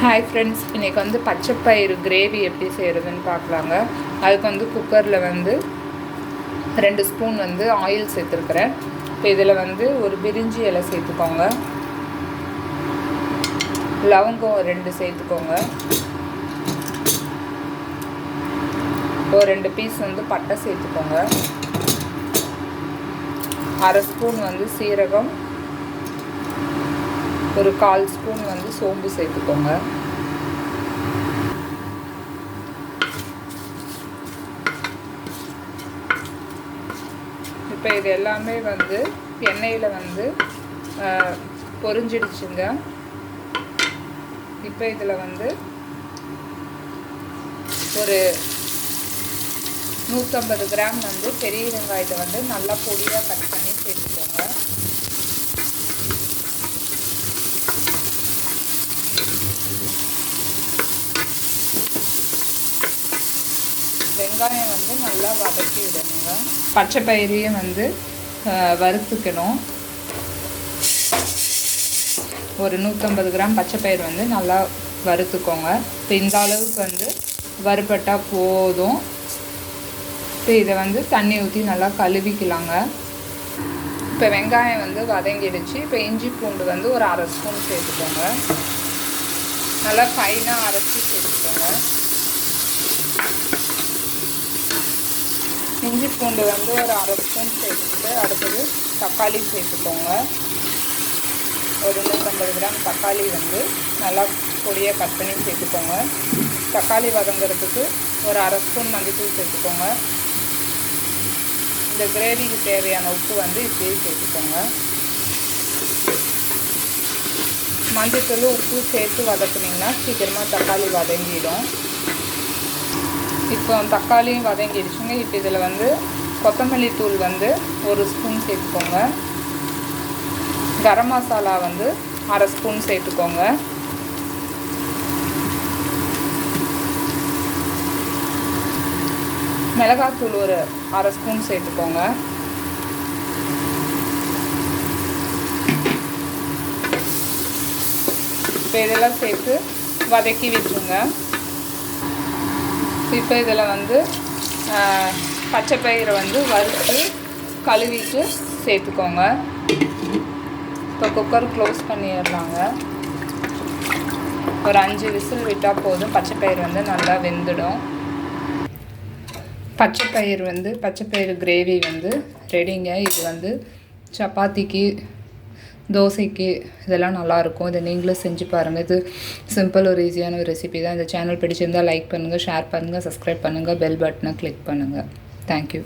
Hi friends இன்றைக்கி வந்து பச்சைப்பயிறு கிரேவி எப்படி செய்கிறதுன்னு பார்க்கலாங்க. அதுக்கு வந்து குக்கரில் வந்து ரெண்டு ஸ்பூன் வந்து ஆயில் சேர்த்துருக்குறேன். இப்போ இதில் வந்து ஒரு பிரிஞ்சி இலை சேர்த்துக்கோங்க. லவங்கம் ரெண்டு சேர்த்துக்கோங்க. ஒரு ரெண்டு பீஸ் வந்து பட்டை சேர்த்துக்கோங்க. அரை ஸ்பூன் வந்து சீரகம். ஒரு கால் ஸ்பூன் வந்து சோம்பு சேர்த்துக்கோங்க. இப்போ இது எல்லாமே வந்து எண்ணெயில் வந்து பொரிஞ்சிடுச்சுங்க. இப்போ இதில் வந்து ஒரு நூற்றம்பது கிராம் வந்து பெரிய வெங்காயத்தை வந்து நல்லா பொடியாக கட் பண்ணி சேர்த்துக்கோங்க. வெங்காயம் வந்து நல்லா வதக்கி விடணுங்க. பச்சை பயிரையும் வந்து வறுத்துக்கணும். ஒரு நூற்றம்பது கிராம் பச்சை பயிர் வந்து நல்லா வறுத்துக்கோங்க. இப்போ இந்த அளவுக்கு வந்து வறுபட்டால் போதும். இப்போ இதை வந்து தண்ணி ஊற்றி நல்லா கழுவிக்கலாங்க. இப்போ வெங்காயம் வந்து வதங்கிடுச்சு. இப்போ இஞ்சி பூண்டு வந்து ஒரு அரை ஸ்பூன் சேர்த்துக்கோங்க. நல்லா ஃபைனாக அரைச்சி சேர்த்துக்கோங்க. இஞ்சி பூண்டு வந்து ஒரு அரை ஸ்பூன் சேர்த்துக்கிட்டு அடுத்தது தக்காளி சேர்த்துக்கோங்க. ஒரு நூற்றம்பது கிராம் தக்காளி வந்து நல்லா பொடியாக கட் பண்ணி சேர்த்துக்கோங்க. தக்காளி வதங்கிறதுக்கு ஒரு அரை ஸ்பூன் மஞ்சத்தூள் சேர்த்துக்கோங்க. இந்த கிரேவிக்கு தேவையான உப்பு வந்து இப்படியே சேர்த்துக்கோங்க. மஞ்சத்தூள் உப்பு சேர்த்து வதக்குனிங்கன்னா சீக்கிரமாக தக்காளி வதங்கிடும். இப்போ தக்காளியும் வதங்கிடுச்சுங்க. இப்போ இதில் வந்து கொத்தமல்லி தூள் வந்து ஒரு ஸ்பூன் சேர்த்துக்கோங்க. கரம் மசாலா வந்து அரை ஸ்பூன் சேர்த்துக்கோங்க. மிளகாத்தூள் ஒரு அரை ஸ்பூன் சேர்த்துக்கோங்க. இப்போ இதெல்லாம் சேர்த்து வதக்கி விட்டுருங்க. இப்போ இதில் வந்து பச்சை பயிரை வந்து வறுத்து கழுவிட்டு சேர்த்துக்கோங்க. இப்போ குக்கர் க்ளோஸ் பண்ணிடுறாங்க ஒரு அஞ்சு விசில் விட்டால் போதும். பச்சை பயிர் வந்து நல்லா வெந்துடும். பச்சை பயிர் வந்து பச்சை பயிறு கிரேவி வந்து ரெடிங்க. இது வந்து சப்பாத்திக்கு தோசைக்கு இதெல்லாம் நல்லாயிருக்கும். இதை நீங்களும் செஞ்சு பாருங்கள் இது சிம்பிள் ஒரு ஈஸியான ஒரு ரெசிபி தான். இந்த சேனல் பிடிச்சிருந்தால் லைக் பண்ணுங்கள் ஷேர் பண்ணுங்கள் சப்ஸ்கிரைப் பண்ணுங்கள் பெல் பட்டனை கிளிக் பண்ணுங்கள் தேங்க்யூ